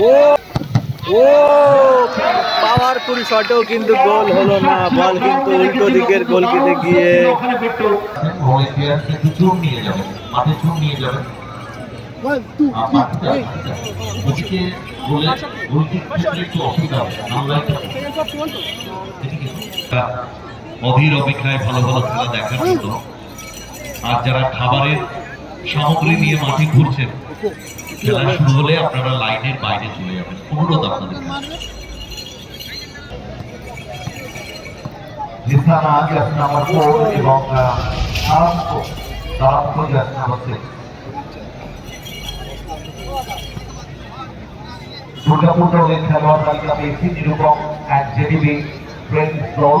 ও ও powerful শটেও কিন্তু গোল হলো না, বল কিন্তু উল্টো দিকের গোল কেটে গিয়ে। অধীর অপেক্ষায় ভালো ভালো খেলা দেখার জন্য আর যারা খাবারের সামগ্রী নিয়ে মাঠে ঘুরছেন। খেলা শুরু হলে আপনারা লাইনের বাইরে চলে যাবেন। অনুরোধ আপনাদের দুর্গাপুর দলের খেলোয়াড় তালিকা পেয়েছি নিরূপম অ্যান্ড জেডিবি ফ্রেন্ডস দল।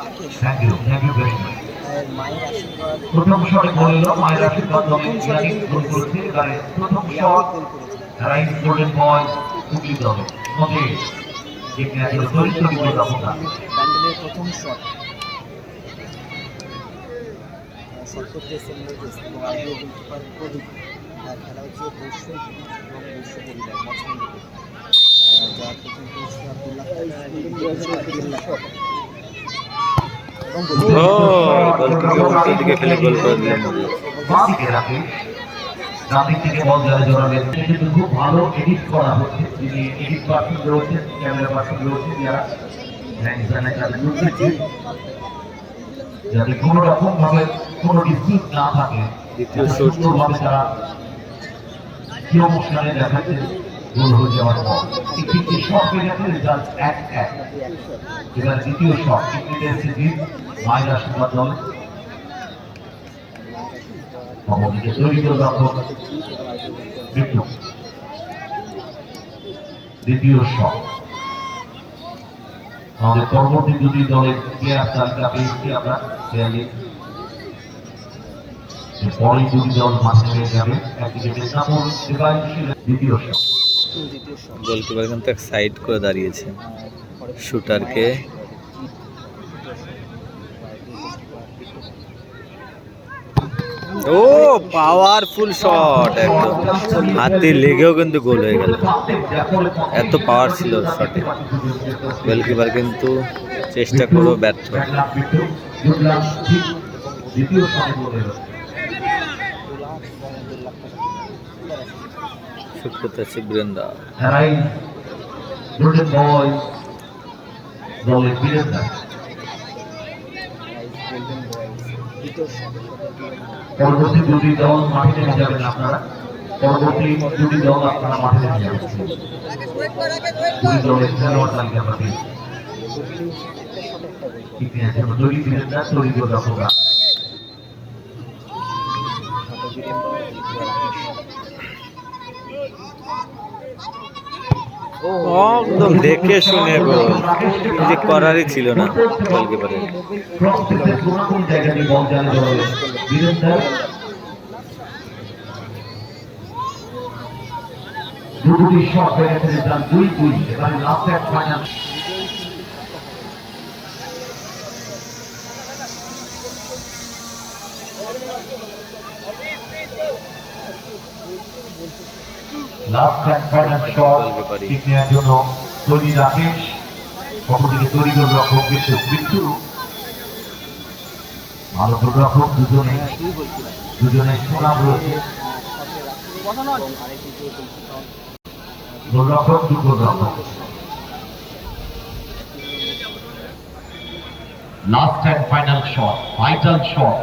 Thank you thank you very much প্রথম শটে গোল এলো মায়ের আশীর্বাদ দলের ইরানি গোল করেছে এবারে প্রথম শট রাইস গোল্ডেন বয়স হুগলি দলের মধ্যে যে ম্যাচের চরিত্র বিপদাপনা প্রথম শট শট করতে এবং আগ্রহ গোলকিপার প্রদীপ খেলা হচ্ছে বৈশ্ব এবং বৈশ্য পরিবার মাঝখান যার প্রথম কোচ আব্দুল্লাহ ও গোলকিকে উল্টো দিকে কিন্তু খুব ভালো এডিট করা যাতে কোনো রকম ভাবে কোনো ডিসপিউট না থাকে শট। সুন্দরভাবে তারা কি অনুষ্ঠানে দেখাচ্ছে গোল হয়ে যাওয়ার পর গেছে রেজাল্ট এক এক। এবার দ্বিতীয় শখ আশীর্বাদ দল বিট্টু দ্বিতীয় শট আমাদের পরবর্তী দুটি দলের প্লেয়ার তালিকা পেয়েছি আমরা প্লেয়ারে পরে দুটি দল যাবে একদিকে দ্বিতীয় শট গোলকিপার কিন্তু এক সাইড করে দাঁড়িয়েছে শুটারকে। ও পাওয়ারফুল শট একদম। হাতে লেগেও কিন্তু গোল হয়ে গেল। এত পাওয়ার ছিল শটে গোলকিপার কিন্তু চেষ্টা করেও ব্যর্থ। দ্বিতীয় শটে গোল করতে হচ্ছে বীরেন্দা শট পরবর্তী দুটি দল মাঠে নেমে যাবেন আপনারা। পরবর্তী দুটি দল আপনারা মাঠে নেমে যাবেন। দুই দলের খেলোয়াড় আমরা পেয়েছি ইতিহাসের তৈরি বীরেন্দ্র তৈরি দর্শকরা একদম দেখে শুনে যে করারই ছিল না বীরেন্দ্র দুটি দুই দুই এবারে লাস্ট এক ফাইনাল লাস্ট এক পয়েন্ট শট ঠিক নেওয়ার জন্য তৈরি রাকেশ অপরদিকে তৈরি করল রক্ষক মৃত্যু। ভালো প্রোগ্রাফক দুজনে দুজনে সুনাম রয়েছে। গোলরক্ষক দু last and final shot vital shot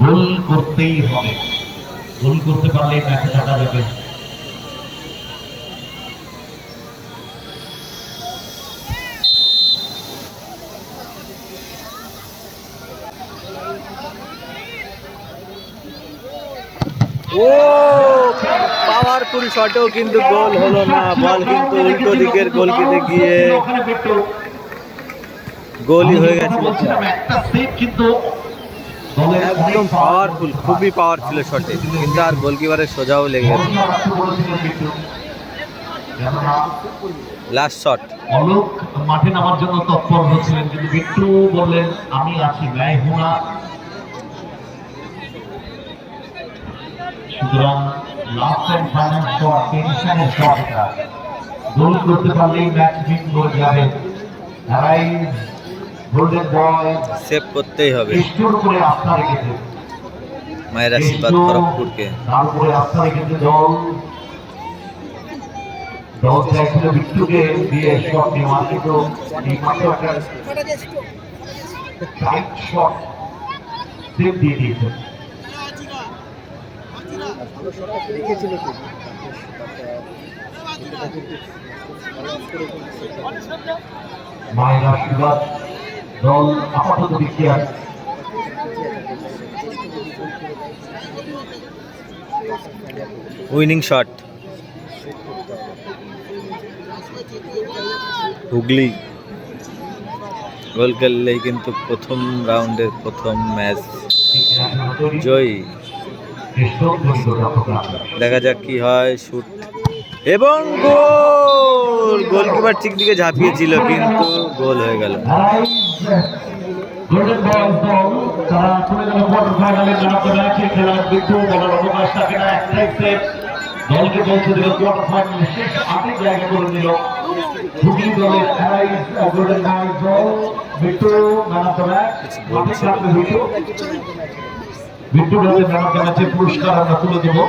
goal করতেই হবে। গোল করতে পারলেই ম্যাচে থাকা যাবে ও পাওয়ারফুল শটেও কিন্তু গোল হলো না বল কিন্তু উল্টো দিকের গোল কেটে গিয়ে গোলই হয়ে গেছে। একটা সেভ কিন্তু একদম পাওয়ারফুল খুবই পাওয়ার ছিল শটে কিন্তু আর গোলকিপারের সোজাও লেগে গেছে। লাস্ট শট অলোক মাঠে নামার জন্য তৎপর হচ্ছিলেন কিন্তু বিট্টু বললেন আমি আছি ব্যয় হুনা সুতরাং লাস্ট এন্ড ফাইনাল শট টেনশনের শট গোল করতে পারলেই ম্যাচ উইন হয়ে যাবে। বয় সেভ করতেই হবে। মায়ের আশীর্বাদ খড়গপুরকে। মায়ের আশীর্বাদ। দল আপাতত আছে উইনিং শট। হুগলি। গোল করলেই কিন্তু প্রথম রাউন্ডের প্রথম ম্যাচ জয়ী। দেখা যাক কি হয় শুট এবং গোল গোলকিপার ঠিক দিকে ঝাঁপিয়েছিল কিন্তু গোল হয়ে গেল পুরস্কার আমরা তুলে দেবো